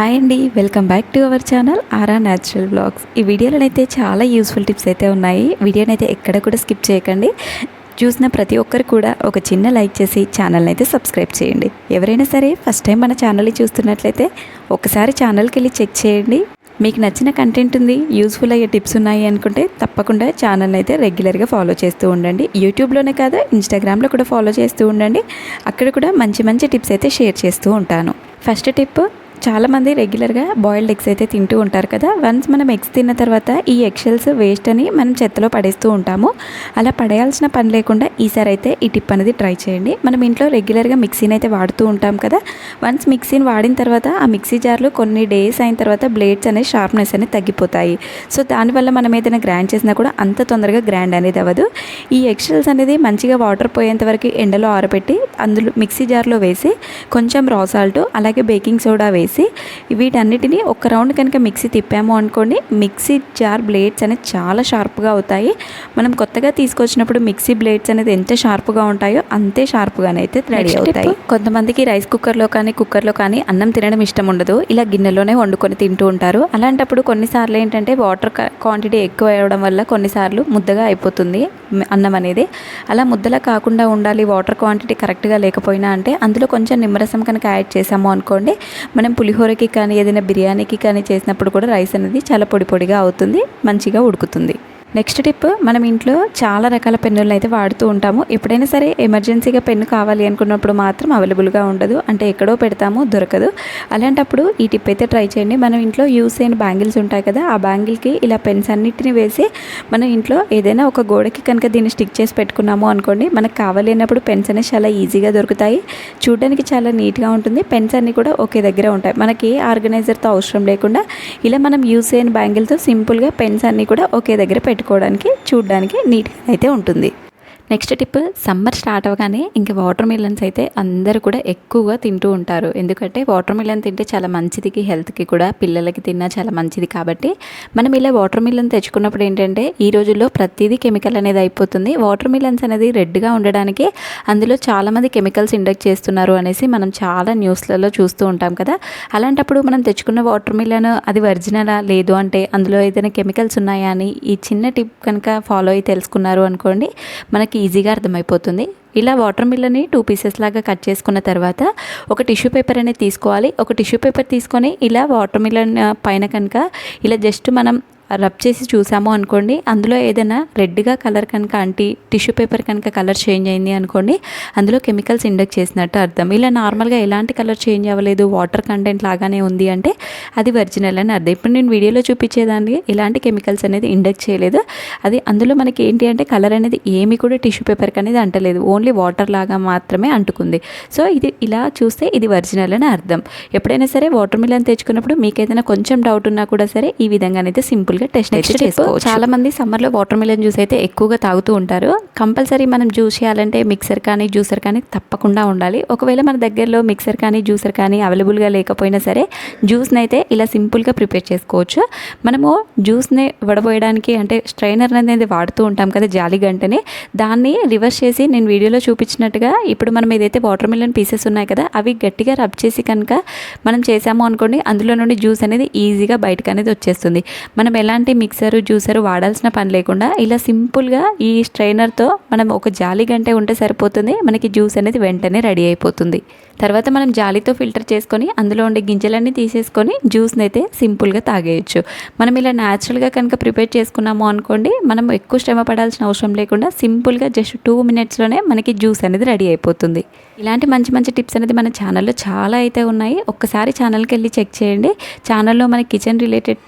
Hi అండి welcome back to our channel Aura Natural Blogs ఈ వీడియోలో అయితే చాలా యూస్ఫుల్ టిప్స్ అయితే ఉన్నాయి. వీడియోని అయితే ఎక్కడ కూడా స్కిప్ చేయకండి. చూసిన ప్రతి ఒక్కరు కూడా ఒక చిన్న లైక్ చేసి ఛానల్ని అయితే సబ్స్క్రైబ్ చేయండి. ఎవరైనా సరే ఫస్ట్ టైం మన ఛానల్ని చూస్తున్నట్లయితే ఒకసారి ఛానల్కి వెళ్ళి చెక్ చేయండి. మీకు నచ్చిన కంటెంట్ ఉంది యూస్ఫుల్ అయ్యే టిప్స్ ఉన్నాయి అనుకుంటే తప్పకుండా ఛానల్ని అయితే రెగ్యులర్గా ఫాలో చేస్తూ ఉండండి. యూట్యూబ్లోనే కాదు ఇన్స్టాగ్రామ్లో కూడా ఫాలో చేస్తూ ఉండండి. అక్కడ కూడా మంచి మంచి టిప్స్ అయితే షేర్ చేస్తూ ఉంటాను. ఫస్ట్ టిప్ చాలామంది రెగ్యులర్గా బాయిల్డ్ ఎగ్స్ అయితే తింటూ ఉంటారు కదా. వన్స్ మనం ఎగ్స్ తిన్న తర్వాత ఈ ఎగ్షెల్స్ వేస్ట్ అని మనం చెత్తలో పడేస్తూ ఉంటాము. అలా పడేయాల్సిన పని లేకుండా ఈసారి అయితే ఈ టిప్ అనేది ట్రై చేయండి. మనం ఇంట్లో రెగ్యులర్గా మిక్సీని అయితే వాడుతూ ఉంటాం కదా. వన్స్ మిక్సీని వాడిన తర్వాత ఆ మిక్సీ జార్లో కొన్ని డేస్ అయిన తర్వాత బ్లేడ్స్ అనేది షార్ప్నెస్ అనేది తగ్గిపోతాయి. సో దానివల్ల మనం ఏదైనా గ్రైండ్ చేసినా కూడా అంత తొందరగా గ్రైండ్ అనేది అవ్వదు. ఈ ఎగ్షెల్స్ అనేది మంచిగా వాటర్ పోయేంత వరకు ఎండలో ఆరబెట్టి అందులో మిక్సీ జార్లో వేసి కొంచెం రా సాల్ట్ అలాగే బేకింగ్ సోడా వేసి వీటన్నిటిని ఒక రౌండ్ కనుక మిక్సీ తిప్పాము అనుకోండి మిక్సీ జార్ బ్లేడ్స్ అనేది చాలా షార్ప్గా అవుతాయి. మనం కొత్తగా తీసుకొచ్చినప్పుడు మిక్సీ బ్లేడ్స్ అనేది ఎంత షార్ప్గా ఉంటాయో అంతే షార్ప్గానైతే రెడీ అవుతాయి. కొంతమందికి రైస్ కుక్కర్లో కానీ కుక్కర్లో కానీ అన్నం తినడం ఇష్టం ఉండదు. ఇలా గిన్నెలోనే వండుకొని తింటూ ఉంటారు. అలాంటప్పుడు కొన్నిసార్లు ఏంటంటే వాటర్ క్వాంటిటీ ఎక్కువ అవ్వడం వల్ల కొన్నిసార్లు ముద్దగా అయిపోతుంది అన్నం అనేది. అలా ముద్దలా కాకుండా ఉండాలి వాటర్ క్వాంటిటీ కరెక్ట్గా లేకపోయినా అంటే అందులో కొంచెం నిమ్మరసం కనుక యాడ్ చేసాము అనుకోండి మనం పులిహోరకి కానీ ఏదైనా బిర్యానీకి కానీ చేసినప్పుడు కూడా రైస్ అనేది చాలా పొడి పొడిగా అవుతుంది మంచిగా ఉడుకుతుంది. నెక్స్ట్ టిప్ మనం ఇంట్లో చాలా రకాల పెన్నులను అయితే వాడుతూ ఉంటాము. ఎప్పుడైనా సరే ఎమర్జెన్సీగా పెన్ను కావాలి అనుకున్నప్పుడు మాత్రం అవైలబుల్గా ఉండదు. అంటే ఎక్కడో పెడతాము దొరకదు. అలాంటప్పుడు ఈ టిప్ అయితే ట్రై చేయండి. మనం ఇంట్లో యూస్ అయిన బ్యాంగిల్స్ ఉంటాయి కదా ఆ బ్యాంగిల్కి ఇలా పెన్స్ అన్నిటిని వేసి మనం ఇంట్లో ఏదైనా ఒక గోడకి కనుక దీన్ని స్టిక్ చేసి పెట్టుకున్నాము అనుకోండి మనకు కావాలి అన్నప్పుడు పెన్స్ అనేవి చాలా ఈజీగా దొరుకుతాయి. చూడడానికి చాలా నీట్గా ఉంటుంది. పెన్స్ అన్నీ కూడా ఒకే దగ్గర ఉంటాయి. మనకి ఏ ఆర్గనైజర్తో అవసరం లేకుండా ఇలా మనం యూస్ అయిన బ్యాంగిల్తో సింపుల్గా పెన్స్ అన్నీ కూడా ఒకే దగ్గర పెట్టుకోవడానికి చూడడానికి నీట్గా అయితే ఉంటుంది. నెక్స్ట్ టిప్ సమ్మర్ స్టార్ట్ అవ్వగానే ఇంకా వాటర్ మిలన్స్ అయితే అందరూ కూడా ఎక్కువగా తింటూ ఉంటారు. ఎందుకంటే వాటర్ మిలన్ తింటే చాలా మంచిది హెల్త్కి కూడా పిల్లలకి తిన్నా చాలా మంచిది కాబట్టి మనం ఇలా వాటర్ మిలన్ తెచ్చుకున్నప్పుడు ఏంటంటే ఈ రోజుల్లో ప్రతిదీ కెమికల్ అనేది అయిపోతుంది. వాటర్ మిలన్స్ అనేది రెడ్గా ఉండడానికి అందులో చాలామంది కెమికల్స్ ఇండక్ట్ చేస్తున్నారు అనేసి మనం చాలా న్యూస్లలో చూస్తూ ఉంటాం కదా. అలాంటప్పుడు మనం తెచ్చుకున్న వాటర్ మిలన్ అది ఒరిజినలా లేదు అంటే అందులో ఏదైనా కెమికల్స్ ఉన్నాయా అని ఈ చిన్న టిప్ కనుక ఫాలో అయ్యి తెలుసుకున్నారు అనుకోండి. మనకి ఈజీగా అర్థమైపోతుంది. ఇలా వాటర్ మిల్లని టూ పీసెస్ లాగా కట్ చేసుకున్న తర్వాత ఒక టిష్యూ పేపర్ అనేది తీసుకోవాలి. ఒక టిష్యూ పేపర్ తీసుకొని ఇలా వాటర్ మిల్లన్ పైన కనుక ఇలా జస్ట్ మనం రబ్ చేసి చూసాము అనుకోండి. అందులో ఏదైనా రెడ్గా కలర్ కనుక అంటి టిష్యూ పేపర్ కనుక కలర్ చేంజ్ అయింది అనుకోండి అందులో కెమికల్స్ ఇండక్ట్ చేసినట్టు అర్థం. ఇలా నార్మల్గా ఎలాంటి కలర్ చేంజ్ అవ్వలేదు వాటర్ కంటెంట్ లాగానే ఉంది అంటే అది ఒరిజినల్ అని అర్థం. ఇప్పుడు నేను వీడియోలో చూపించేదాన్ని ఎలాంటి కెమికల్స్ అనేది ఇండక్ట్ చేయలేదు. అది అందులో మనకి ఏంటి అంటే కలర్ అనేది ఏమి కూడా టిష్యూ పేపర్కి అనేది అంటలేదు. ఓన్లీ వాటర్ లాగా మాత్రమే అంటుకుంది. సో ఇది ఇలా చూస్తే ఇది ఒరిజినల్ అని అర్థం. ఎప్పుడైనా సరే వాటర్ మిలన్ తెచ్చుకున్నప్పుడు మీకు ఏదైనా కొంచెం డౌట్ ఉన్నా కూడా సరే ఈ విధంగానైతే సింపుల్గా టెస్ట్ అయితే చేసుకోవచ్చు. చాలా మంది సమ్మర్లో వాటర్ మిలన్ జ్యూస్ అయితే ఎక్కువగా తాగుతూ ఉంటారు. కంపల్సరీ మనం జ్యూస్ చేయాలంటే మిక్సర్ కానీ జ్యూసర్ కానీ తప్పకుండా ఉండాలి. ఒకవేళ మన దగ్గరలో మిక్సర్ కానీ జ్యూసర్ కానీ అవైలబుల్గా లేకపోయినా సరే జ్యూస్ని అయితే ఇలా సింపుల్గా ప్రిపేర్ చేసుకోవచ్చు. మనము జ్యూస్ని వడబోయడానికి అంటే స్ట్రైనర్ అనేది వాడుతూ ఉంటాం కదా జాలి గంటని. దాన్ని రివర్స్ చేసి నేను వీడియోలో చూపించినట్టుగా ఇప్పుడు మనం ఏదైతే వాటర్ మిలన్ పీసెస్ ఉన్నాయి కదా అవి గట్టిగా రబ్ చేసి కనుక మనం చేసాము అనుకోండి అందులో నుండి జ్యూస్ అనేది ఈజీగా బయటకు అనేది వచ్చేస్తుంది. మనం ఎలాంటి మిక్సర్ జ్యూసర్ వాడాల్సిన పని లేకుండా ఇలా సింపుల్గా ఈ స్ట్రైనర్తో మనం ఒక జాలి గంటే ఉంటే సరిపోతుంది. మనకి జ్యూస్ అనేది వెంటనే రెడీ అయిపోతుంది. తర్వాత మనం జాలితో ఫిల్టర్ చేసుకొని అందులో ఉండే గింజలన్నీ తీసేసుకొని జ్యూస్ని అయితే సింపుల్గా తాగేయచ్చు. మనం ఇలా న్యాచురల్గా కనుక ప్రిపేర్ చేసుకున్నాము అనుకోండి మనం ఎక్కువ శ్రమ పడాల్సిన అవసరం లేకుండా సింపుల్గా జస్ట్ టూ మినిట్స్లోనే మనకి జ్యూస్ అనేది రెడీ అయిపోతుంది. ఇలాంటి మంచి మంచి టిప్స్ అనేది మన ఛానల్లో చాలా అయితే ఉన్నాయి. ఒక్కసారి ఛానల్కి వెళ్ళి చెక్ చేయండి. ఛానల్లో మన కిచెన్ రిలేటెడ్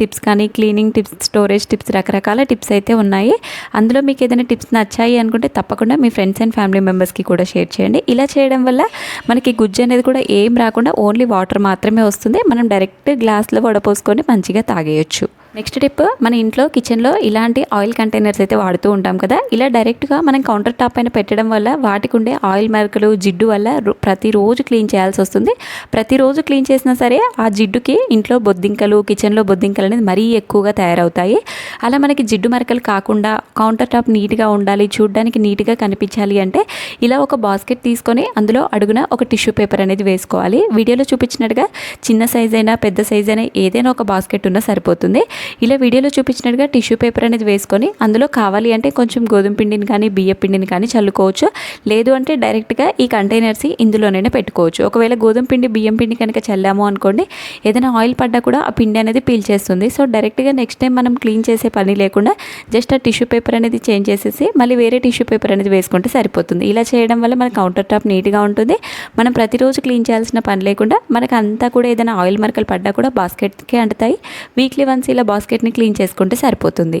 టిప్స్ కానీ క్లీనింగ్ టిప్స్ స్టోరేజ్ టిప్స్ రకరకాల టిప్స్ అయితే ఉన్నాయి. అందులో మీకు ఏదైనా టిప్స్ నచ్చాయి అనుకుంటే తప్పకుండా మీ ఫ్రెండ్స్ అండ్ ఫ్యామిలీ మెంబర్స్కి కూడా షేర్ చేయండి. ఇలా చేయడం వల్ల మనకి గుజ్జు అనేది కూడా ఏం రాకుండా ఓన్లీ వాటర్ మాత్రమే వస్తుంది. మనం డైరెక్ట్ గ్లాస్లో వడపోసుకొని మంచిగా తాగేయచ్చు. నెక్స్ట్ టిప్ మన ఇంట్లో కిచెన్లో ఇలాంటి ఆయిల్ కంటైనర్స్ అయితే వాడుతూ ఉంటాం కదా. ఇలా డైరెక్ట్గా మనం కౌంటర్ టాప్ పైన పెట్టడం వల్ల వాటికి ఉండే ఆయిల్ మరకలు జిడ్డు వల్ల రో- ప్రతిరోజు క్లీన్ చేయాల్సి వస్తుంది. ప్రతిరోజు క్లీన్ చేసినా సరే ఆ జిడ్డుకి ఇంట్లో బొద్దింకలు కిచెన్లో బొద్దింకలు అనేది మరీ ఎక్కువగా తయారవుతాయి. అలా మనకి జిడ్డు మరకలు కాకుండా కౌంటర్ టాప్ నీట్గా ఉండాలి చూడడానికి నీట్గా కనిపించాలి అంటే ఇలా ఒక బాస్కెట్ తీసుకొని అందులో అడుగున ఒక టిష్యూ పేపర్ అనేది వేసుకోవాలి. వీడియోలో చూపించినట్టుగా చిన్న సైజ్ అయినా పెద్ద సైజ్ అయినా ఏదైనా ఒక బాస్కెట్ ఉన్నా సరిపోతుంది. ఇలా వీడియోలో చూపించినట్టుగా టిష్యూ పేపర్ అనేది వేసుకొని అందులో కావాలి అంటే కొంచెం గోధుమ పిండిని కానీ బియ్య పిండిని కానీ చల్లుకోవచ్చు. లేదు అంటే డైరెక్ట్గా ఈ కంటైనర్స్ ఇందులోనే పెట్టుకోవచ్చు. ఒకవేళ గోధుమ పిండి బియ్యం పిండి కనుక చల్లాము అనుకోండి ఏదైనా ఆయిల్ పడ్డా కూడా ఆ పిండి అనేది పీల్చేస్తుంది. సో డైరెక్ట్గా నెక్స్ట్ టైం మనం క్లీన్ చేసే పని లేకుండా జస్ట్ ఆ టిష్యూ పేపర్ అనేది చేంజ్ చేసేసి మళ్ళీ వేరే టిష్యూ పేపర్ అనేది వేసుకుంటే సరిపోతుంది. ఇలా చేయడం వల్ల మన కౌంటర్ టాప్ నీట్గా ఉంటుంది. మనం ప్రతిరోజు క్లీన్ చేయాల్సిన పని లేకుండా మనకు అంతా కూడా ఏదైనా ఆయిల్ మరకలు పడ్డా కూడా బాస్కెట్కి అంటుతాయి. వీక్లీ వన్స్ ఇలా బాస్కెట్ని క్లీన్ చేసుకుంటే సరిపోతుంది.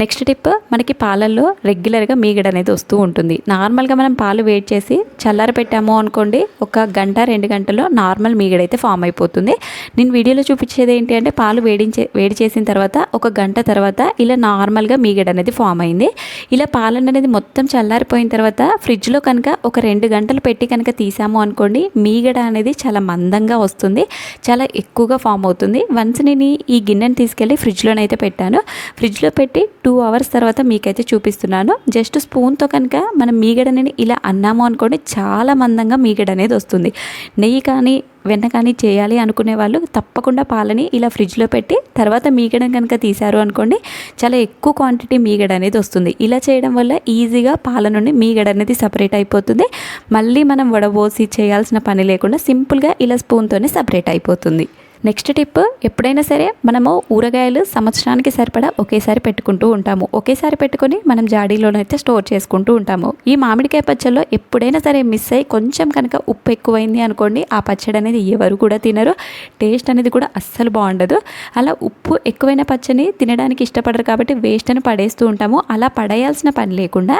నెక్స్ట్ టిప్ మనకి పాలల్లో రెగ్యులర్గా మీగడ అనేది వస్తూ ఉంటుంది. నార్మల్గా మనం పాలు వేడి చేసి చల్లార పెట్టాము అనుకోండి ఒక గంట రెండు గంటల్లో నార్మల్ మీగడ అయితే ఫామ్ అయిపోతుంది. నేను వీడియోలో చూపించేది ఏంటి అంటే పాలు వేడించే వేడి చేసిన తర్వాత ఒక గంట తర్వాత ఇలా నార్మల్గా మీగడ అనేది ఫామ్ అయింది. ఇలా పాలన అనేది మొత్తం చల్లారిపోయిన తర్వాత ఫ్రిడ్జ్లో కనుక ఒక రెండు గంటలు పెట్టి కనుక తీసాము అనుకోండి మీగడ అనేది చాలా మందంగా వస్తుంది. చాలా ఎక్కువగా ఫామ్ అవుతుంది. వన్స్ నేను ఈ గిన్నెని తీసుకెళ్ళి ఫ్రిడ్జ్లోనైతే పెట్టాను. ఫ్రిడ్జ్లో పెట్టి టూ అవర్స్ తర్వాత మీకైతే చూపిస్తున్నాను. జస్ట్ స్పూన్తో కనుక మనం మీగడని ఇలా అన్నాము అనుకోండి చాలా మందంగా మీగడ అనేది వస్తుంది. నెయ్యి కానీ వెన్న కానీ చేయాలి అనుకునే వాళ్ళు తప్పకుండా పాలని ఇలా ఫ్రిడ్జ్లో పెట్టి తర్వాత మీగడం కనుక తీశారు అనుకోండి చాలా ఎక్కువ క్వాంటిటీ మీగడ అనేది వస్తుంది. ఇలా చేయడం వల్ల ఈజీగా పాల నుండి మీగడ అనేది సపరేట్ అయిపోతుంది. మళ్ళీ మనం వడబోసి చేయాల్సిన పని లేకుండా సింపుల్గా ఇలా స్పూన్తోనే సపరేట్ అయిపోతుంది. నెక్స్ట్ టిప్ ఎప్పుడైనా సరే మనము ఊరగాయలు సంవత్సరానికి సరిపడా ఒకేసారి పెట్టుకుంటూ ఉంటాము. ఒకేసారి పెట్టుకొని మనం జాడీలోనైతే స్టోర్ చేసుకుంటూ ఉంటాము. ఈ మామిడికాయ పచ్చడిలో ఎప్పుడైనా సరే మిస్ అయ్యి కొంచెం కనుక ఉప్పు ఎక్కువైంది అనుకోండి ఆ పచ్చడి అనేది ఎవరు కూడా తినరు. టేస్ట్ అనేది కూడా అస్సలు బాగుండదు. అలా ఉప్పు ఎక్కువైన పచ్చని తినడానికి ఇష్టపడరు కాబట్టి వేస్ట్ అని పడేస్తూ ఉంటాము. అలా పడేయాల్సిన పని లేకుండా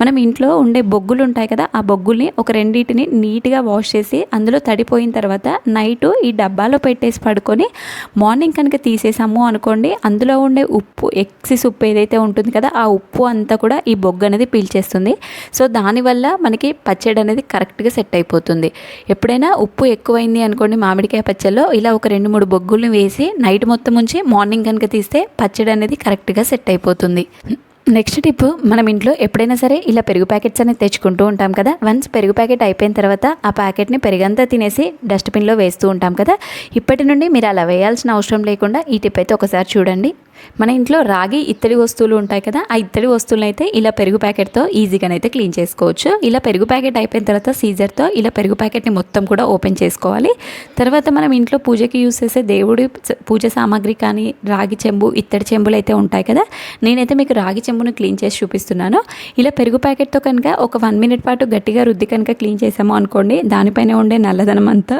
మనం ఇంట్లో ఉండే బొగ్గులు ఉంటాయి కదా ఆ బొగ్గుల్ని ఒక రెండింటిని నీట్గా వాష్ చేసి అందులో తడిపోయిన తర్వాత నైట్ ఈ డబ్బాలో పెట్టేసి పడుకొని మార్నింగ్ కనుక తీసేసాము అనుకోండి అందులో ఉండే ఉప్పు ఎక్సిస్ ఉప్పు ఏదైతే ఉంటుంది కదా ఆ ఉప్పు అంతా కూడా ఈ బొగ్గు అనేది పీల్చేస్తుంది. సో దానివల్ల మనకి పచ్చడి అనేది కరెక్ట్గా సెట్ అయిపోతుంది. ఎప్పుడైనా ఉప్పు ఎక్కువైంది అనుకోండి మామిడికాయ పచ్చడిలో ఇలా ఒక రెండు మూడు బొగ్గులను వేసి నైట్ మొత్తం ఉంచి మార్నింగ్ కనుక తీస్తే పచ్చడి అనేది కరెక్ట్గా సెట్ అయిపోతుంది. నెక్స్ట్ టిప్ మనం ఇంట్లో ఎప్పుడైనా సరే ఇలా పెరుగు ప్యాకెట్స్ అనేది తెచ్చుకుంటూ ఉంటాం కదా. వన్స్ పెరుగు ప్యాకెట్ అయిపోయిన తర్వాత ఆ ప్యాకెట్ని పెరుగంతా తినేసి డస్ట్బిన్లో వేస్తూ ఉంటాం కదా. ఇప్పటి నుండి మీరు అలా వేయాల్సిన అవసరం లేకుండా ఈ టిప్ అయితే ఒకసారి చూడండి. మన ఇంట్లో రాగి ఇత్తడి వస్తువులు ఉంటాయి కదా ఆ ఇత్తడి వస్తువులను అయితే ఇలా పెరుగు ప్యాకెట్తో ఈజీగానైతే క్లీన్ చేసుకోవచ్చు. ఇలా పెరుగు ప్యాకెట్ అయిపోయిన తర్వాత సీజర్తో ఇలా పెరుగు ప్యాకెట్ని మొత్తం కూడా ఓపెన్ చేసుకోవాలి. తర్వాత మనం ఇంట్లో పూజకి యూస్ చేసే దేవుడి పూజ సామాగ్రి కానీ రాగి చెంబు ఇత్తడి చెంబులు అయితే ఉంటాయి కదా నేనైతే మీకు రాగి చెంబును క్లీన్ చేసి చూపిస్తున్నాను. ఇలా పెరుగు ప్యాకెట్తో కనుక ఒక వన్ మినిట్ పాటు గట్టిగా రుద్ది కనుక క్లీన్ చేసాము అనుకోండి దానిపైన ఉండే నల్లదనం అంతా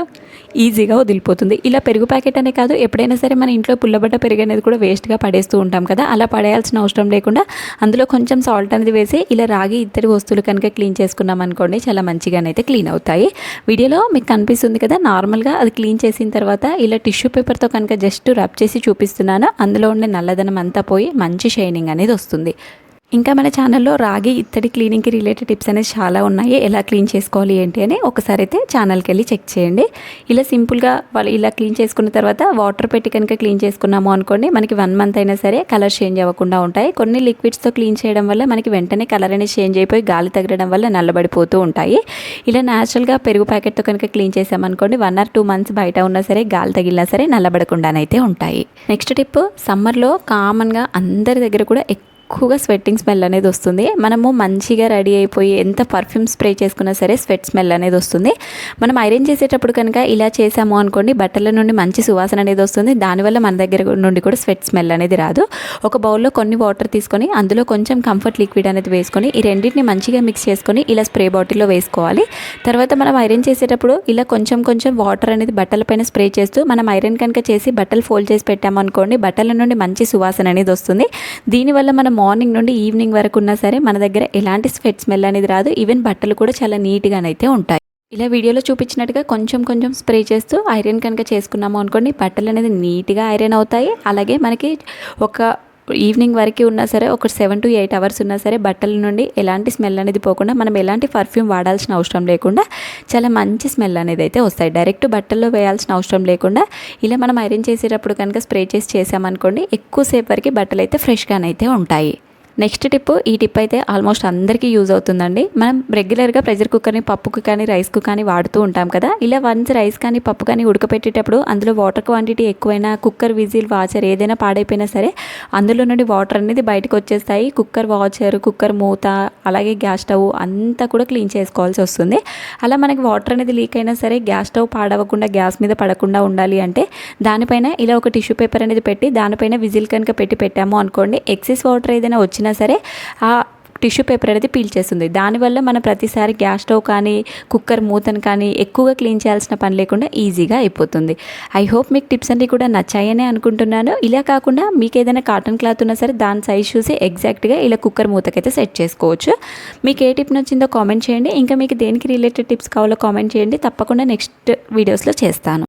ఈజీగా వదిలిపోతుంది. ఇలా పెరుగు ప్యాకెట్ అనే కాదు ఎప్పుడైనా సరే మన ఇంట్లో పుల్లబడ్డ పెరుగు అనేది కూడా వేస్ట్గా పడేస్తూ ఉంటాం కదా అలా పడేయాల్సిన అవసరం లేకుండా అందులో కొంచెం సాల్ట్ అనేది వేసి ఇలా రాగి ఇద్దరి వస్తువులు కనుక క్లీన్ చేసుకున్నాం అనుకోండి చాలా మంచిగానైతే క్లీన్ అవుతాయి. వీడియోలో మీకు కనిపిస్తుంది కదా నార్మల్గా అది క్లీన్ చేసిన తర్వాత ఇలా టిష్యూ పేపర్తో కనుక జస్ట్ రబ్ చేసి చూపిస్తున్నాను. అందులో ఉండే నల్లదనం అంతా పోయి మంచి షైనింగ్ అనేది వస్తుంది. ఇంకా మన ఛానల్లో రాగి ఇత్తడి క్లీనింగ్కి రిలేటెడ్ టిప్స్ అనేది చాలా ఉన్నాయి. ఎలా క్లీన్ చేసుకోవాలి ఏంటి అని ఒకసారి అయితే ఛానల్కి వెళ్ళి చెక్ చేయండి. ఇలా సింపుల్గా వాళ్ళు ఇలా క్లీన్ చేసుకున్న తర్వాత వాటర్ పెట్టి కనుక క్లీన్ చేసుకున్నాము అనుకోండి మనకి వన్ మంత్ అయినా సరే కలర్ చేంజ్ అవ్వకుండా ఉంటాయి. కొన్ని లిక్విడ్స్తో క్లీన్ చేయడం వల్ల మనకి వెంటనే కలర్ అనేది చేంజ్ అయిపోయి గాలి తగలడం వల్ల నల్లబడిపోతూ ఉంటాయి. ఇలా న్యాచురల్గా పెరుగు ప్యాకెట్తో కనుక క్లీన్ చేసామనుకోండి వన్ ఆర్ టూ మంత్స్ బయట ఉన్నా సరే గాలి తగిలినా సరే నల్లబడకుండానైతే ఉంటాయి. నెక్స్ట్ టిప్ సమ్మర్లో కామన్గా అందరి దగ్గర కూడా ఎక్కువగా స్వెట్టింగ్ స్మెల్ అనేది వస్తుంది. మనము మంచిగా రెడీ అయిపోయి ఎంత పర్ఫ్యూమ్ స్ప్రే చేసుకున్నా సరే స్వెట్ స్మెల్ అనేది వస్తుంది. మనం ఐరన్ చేసేటప్పుడు కనుక ఇలా చేసాము అనుకోండి బట్టల నుండి మంచి సువాసన అనేది వస్తుంది. దానివల్ల మన దగ్గర నుండి కూడా స్వెట్ స్మెల్ అనేది రాదు. ఒక బౌల్లో కొన్ని వాటర్ తీసుకొని అందులో కొంచెం కంఫర్ట్ లిక్విడ్ అనేది వేసుకొని ఈ రెండింటిని మంచిగా మిక్స్ చేసుకొని ఇలా స్ప్రే బాటిల్లో వేసుకోవాలి. తర్వాత మనం ఐరన్ చేసేటప్పుడు ఇలా కొంచెం కొంచెం వాటర్ అనేది బట్టలపైన స్ప్రే చేస్తూ మనం ఐరన్ కనుక చేసి బట్టలు ఫోల్డ్ చేసి పెట్టామనుకోండి బట్టల నుండి మంచి సువాసన అనేది వస్తుంది. దీనివల్ల మనం మార్నింగ్ నుండి ఈవినింగ్ వరకు ఉన్నా సరే మన దగ్గర ఎలాంటి స్వెట్ స్మెల్ అనేది రాదు. ఈవెన్ బట్టలు కూడా చాలా నీట్గానైతే ఉంటాయి. ఇలా వీడియోలో చూపించినట్టుగా కొంచెం కొంచెం స్ప్రే చేస్తూ ఐరన్ కనుక చేసుకున్నాము అనుకోండి బట్టలు అనేది నీట్గా ఐరన్ అవుతాయి. అలాగే మనకి ఒక ఈవినింగ్ వరకు ఉన్నా సరే ఒక సెవెన్ టు ఎయిట్ అవర్స్ ఉన్నా సరే బట్టల నుండి ఎలాంటి స్మెల్ అనేది పోకుండా మనం ఎలాంటి పర్ఫ్యూమ్ వాడాల్సిన అవసరం లేకుండా చాలా మంచి స్మెల్ అనేది అయితే వస్తాయి. డైరెక్ట్ బట్టల్లో వేయాల్సిన అవసరం లేకుండా ఇలా మనం ఐరన్ చేసేటప్పుడు కనుక స్ప్రే చేసి చేసామనుకోండి ఎక్కువసేపు వరకు బట్టలు అయితే ఫ్రెష్గానైతే ఉంటాయి. నెక్స్ట్ టిప్ ఈ టిప్ అయితే ఆల్మోస్ట్ అందరికీ యూజ్ అవుతుందండి. మనం రెగ్యులర్గా ప్రెషర్ కుక్కర్ని పప్పుకు కానీ రైస్కు కానీ వాడుతూ ఉంటాం కదా. ఇలా వన్స్ రైస్ కానీ పప్పు కానీ ఉడకపెట్టేటప్పుడు అందులో వాటర్ క్వాంటిటీ ఎక్కువైనా కుక్కర్ విజిల్ వాచర్ ఏదైనా పాడైపోయినా సరే అందులో నుండి వాటర్ అనేది బయటకు వచ్చేస్తాయి. కుక్కర్ వాచర్ కుక్కర్ మూత అలాగే గ్యాస్ స్టవ్ అంతా కూడా క్లీన్ చేసుకోవాల్సి వస్తుంది. అలా మనకి వాటర్ అనేది లీక్ అయినా సరే గ్యాస్ స్టవ్ పాడవకుండా గ్యాస్ మీద పడకుండా ఉండాలి అంటే దానిపైన ఇలా ఒక టిష్యూ పేపర్ అనేది పెట్టి దానిపైన విజిల్ కనుక పెట్టి పెట్టాము అనుకోండి ఎక్సెస్ వాటర్ ఏదైనా వచ్చిన సరే ఆ టిష్యూ పేపర్ అనేది పీల్చేస్తుంది దానివల్ల మనం ప్రతిసారి గ్యాస్ స్టవ్ కానీ కుక్కర్ మూతను కానీ ఎక్కువగా క్లీన్ చేయాల్సిన పని లేకుండా ఈజీగా అయిపోతుంది. ఐ హోప్ మీకు టిప్స్ అన్నీ కూడా నచ్చాయనే అనుకుంటున్నాను. ఇలా కాకుండా మీకు ఏదైనా కాటన్ క్లాత్ ఉన్నా సరే దాని సైజ్ చూసి ఎగ్జాక్ట్గా ఇలా కుక్కర్ మూతకైతే సెట్ చేసుకోవచ్చు. మీకు ఏ టిప్ నచ్చిందో కామెంట్ చేయండి. ఇంకా మీకు దేనికి రిలేటెడ్ టిప్స్ కావాలో కామెంట్ చేయండి. తప్పకుండా నెక్స్ట్ వీడియోస్లో చేస్తాను.